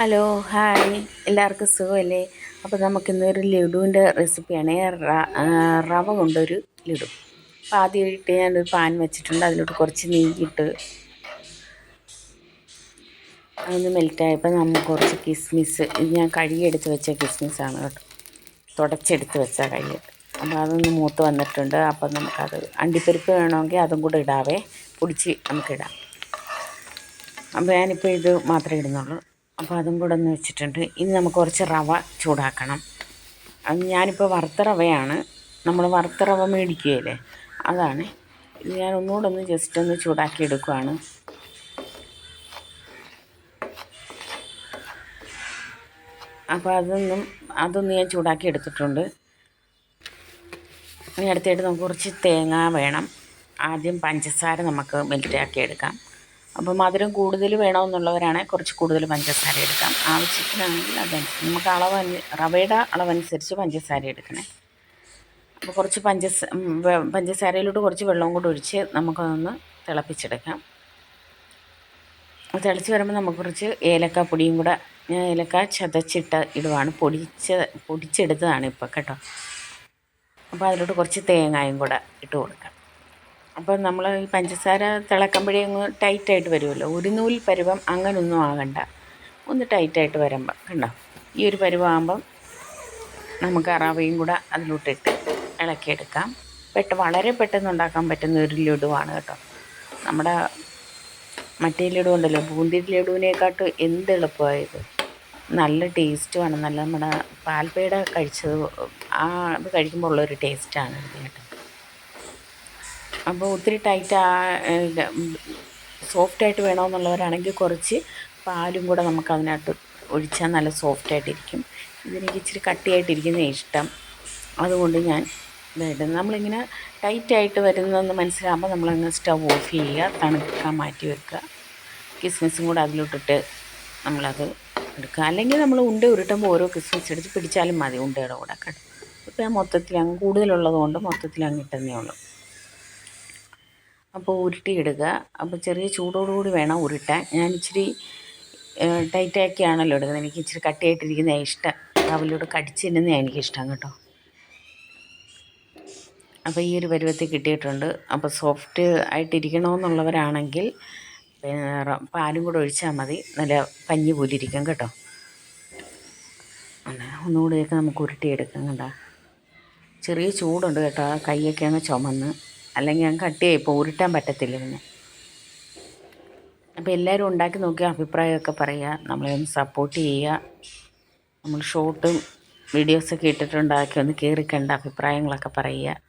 Hello hi. എല്ലാവർക്കും സുഖമല്ലേ? അപ്പോൾ നമുക്കിന്നൊരു ലഡുവിന്റെ റെസിപ്പിയാണ്. റവ കൊണ്ടൊരു ലഡു. അപ്പോൾ ആദ്യമായിട്ട് ഞാനൊരു പാൻ വെച്ചിട്ടുണ്ട്. അതിലോട്ട് കുറച്ച് നെയ്യിട്ട് അതൊന്ന് മെൽറ്റായപ്പോൾ നമുക്ക് കുറച്ച് കിസ്മിസ്. ഞാൻ കഴുകിയെടുത്ത് വെച്ച കിസ്മിസാണ് കേട്ടോ. തുടച്ചെടുത്ത് വെച്ച കയ്യിട്ട് അപ്പോൾ അതൊന്ന് മൂത്ത് വന്നിട്ടുണ്ട്. അപ്പോൾ നമുക്കത് അണ്ടിപ്പരിപ്പ് വേണമെങ്കിൽ അതും കൂടെ ഇടാവേ. പൊടിച്ച് നമുക്കിടാം. അപ്പോൾ ഞാനിപ്പോൾ ഇത് മാത്രമേ ഇടുന്നുള്ളൂ. അപ്പോൾ അതും കൂടെ ഒന്ന് വെച്ചിട്ടുണ്ട്. ഇനി നമുക്ക് കുറച്ച് റവ ചൂടാക്കണം. അത് ഞാനിപ്പോൾ വറുത്ത റവയാണ്. നമ്മൾ വറുത്ത റവ മേടിക്കുകയല്ലേ? അതാണ്. ഞാൻ ഒന്നുകൂടെ ഒന്ന് ജസ്റ്റ് ഒന്ന് ചൂടാക്കി എടുക്കുവാണ്. അപ്പോൾ അതൊന്നും അതൊന്ന് ഞാൻ ചൂടാക്കി എടുത്തിട്ടുണ്ട്. ഇനി അടുത്തായിട്ട് നമുക്ക് കുറച്ച് തേങ്ങ വേണം. ആദ്യം പഞ്ചസാര നമുക്ക് മെൽറ്റാക്കി എടുക്കാം. അപ്പോൾ മധുരം കൂടുതൽ വേണമെന്നുള്ളവരാണെങ്കിൽ കുറച്ച് കൂടുതൽ പഞ്ചസാര എടുക്കാം. ആവശ്യത്തിനാണെങ്കിൽ അതനുസരിച്ച് നമുക്ക് അളവ് റവയുടെ അളവനുസരിച്ച് പഞ്ചസാര എടുക്കണേ. അപ്പോൾ കുറച്ച് പഞ്ചസ പഞ്ചസാരയിലോട്ട് കുറച്ച് വെള്ളവും കൂടി ഒഴിച്ച് നമുക്കതൊന്ന് തിളപ്പിച്ചെടുക്കാം. തിളച്ച് വരുമ്പോൾ നമുക്ക് കുറച്ച് ഏലക്ക പൊടിയും കൂടെ ഞാൻ ഏലക്ക ചതച്ചിട്ട് ഇടുവാണ്. പൊടിച്ച പൊടിച്ചെടുത്തതാണ് ഇപ്പോൾ കേട്ടോ. അപ്പോൾ അതിലോട്ട് കുറച്ച് തേങ്ങായും കൂടെ ഇട്ട് കൊടുക്കാം. അപ്പോൾ നമ്മൾ ഈ പഞ്ചസാര തിളക്കുമ്പോഴേ അങ്ങ് ടൈറ്റായിട്ട് വരുമല്ലോ ഒരു നൂൽ പരുവം അങ്ങനൊന്നും ആകണ്ട. ഒന്ന് ടൈറ്റായിട്ട് വരുമ്പം കണ്ടോ? ഈ ഒരു പരുവാകുമ്പം നമുക്ക് അറാവയും റവയും കൂടെ അതിലോട്ടിട്ട് ഇളക്കിയെടുക്കാം. പെട്ട് വളരെ പെട്ടെന്ന് ഉണ്ടാക്കാൻ പറ്റുന്ന ഒരു ലഡുവാണ് കേട്ടോ. നമ്മുടെ മറ്റേ ലഡു ഉണ്ടല്ലോ ബൂന്തി ലഡുവിനെക്കാട്ടും എന്ത് എളുപ്പമായത് നല്ല ടേസ്റ്റുമാണ് നല്ല നമ്മുടെ പാൽപ്പേട കഴിച്ചത് ആ അത് കഴിക്കുമ്പോൾ ഉള്ളൊരു ടേസ്റ്റാണ് ഇത് കേട്ടോ. അപ്പോൾ ഒത്തിരി ടൈറ്റ് സോഫ്റ്റായിട്ട് വേണമെന്നുള്ളവരാണെങ്കിൽ കുറച്ച് പാലും കൂടെ നമുക്ക് അതിനകത്ത് ഒഴിച്ചാൽ നല്ല സോഫ്റ്റായിട്ടിരിക്കും ഇതെനിക്ക് ഇച്ചിരി കട്ടിയായിട്ടിരിക്കുന്ന ഇഷ്ടം. അതുകൊണ്ട് ഞാൻ ഇതായിട്ട് നമ്മളിങ്ങനെ ടൈറ്റായിട്ട് വരുന്നതെന്ന് മനസ്സിലാകുമ്പോൾ നമ്മളങ്ങ് സ്റ്റവ് ഓഫ് ചെയ്യുക തണുക്കാൻ മാറ്റി വെക്കുക. കിസ്മിസും കൂടെ അതിലോട്ടിട്ട് നമ്മളത് എടുക്കുക. അല്ലെങ്കിൽ നമ്മൾ ഉണ്ട ഉരുട്ടുമ്പോൾ ഓരോ കിസ്മിസ് എടുത്ത് പിടിച്ചാലും മതി ഉണ്ടയുടെ കൂടെ. കേട്ടോ. ഇപ്പം മൊത്തത്തിൽ അങ്ങ് കൂടുതലുള്ളത് കൊണ്ട് മൊത്തത്തിൽ അങ്ങ് ഇട്ടെന്നേ ഉള്ളൂ. അപ്പോൾ ഉരുട്ടിയിടുക. അപ്പോൾ ചെറിയ ചൂടോടുകൂടി വേണം ഉരുട്ടാൻ. ഞാൻ ഇച്ചിരി ടൈറ്റാക്കിയാണല്ലോ എടുക്കുന്നത് എനിക്ക് ഇച്ചിരി കട്ടിയായിട്ടിരിക്കുന്ന ഇഷ്ടം. അവലോട് കടിച്ചിരുന്നതാണ് എനിക്കിഷ്ടം കേട്ടോ. അപ്പോൾ ഈ ഒരു പരുവത്തിൽ കിട്ടിയിട്ടുണ്ട്. അപ്പോൾ സോഫ്റ്റ് ആയിട്ടിരിക്കണമെന്നുള്ളവരാണെങ്കിൽ പാലും കൂടെ ഒഴിച്ചാൽ മതി. നല്ല പഞ്ഞി പോലിരിക്കും കേട്ടോ. ഒന്നുകൂടിയൊക്കെ നമുക്ക് ഉരുട്ടിയെടുക്കാം കേട്ടോ ചെറിയ ചൂടുണ്ട് കേട്ടോ. കൈയൊക്കെ അങ്ങ് ചുമന്ന്. അല്ലെങ്കിൽ ഞാൻ കട്ടിയായി ഇപ്പോൾ ഉരുട്ടാൻ പറ്റത്തില്ല പിന്നെ. അപ്പോൾ എല്ലാവരും ഉണ്ടാക്കി നോക്കി അഭിപ്രായമൊക്കെ പറയുക. നമ്മളെ ഒന്ന് സപ്പോർട്ട് ചെയ്യുക. നമ്മൾ ഷോർട്ടും വീഡിയോസൊക്കെ ഇട്ടിട്ടുണ്ടാക്കി ഒന്ന് കയറി കണ്ട അഭിപ്രായങ്ങളൊക്കെ പറയുക.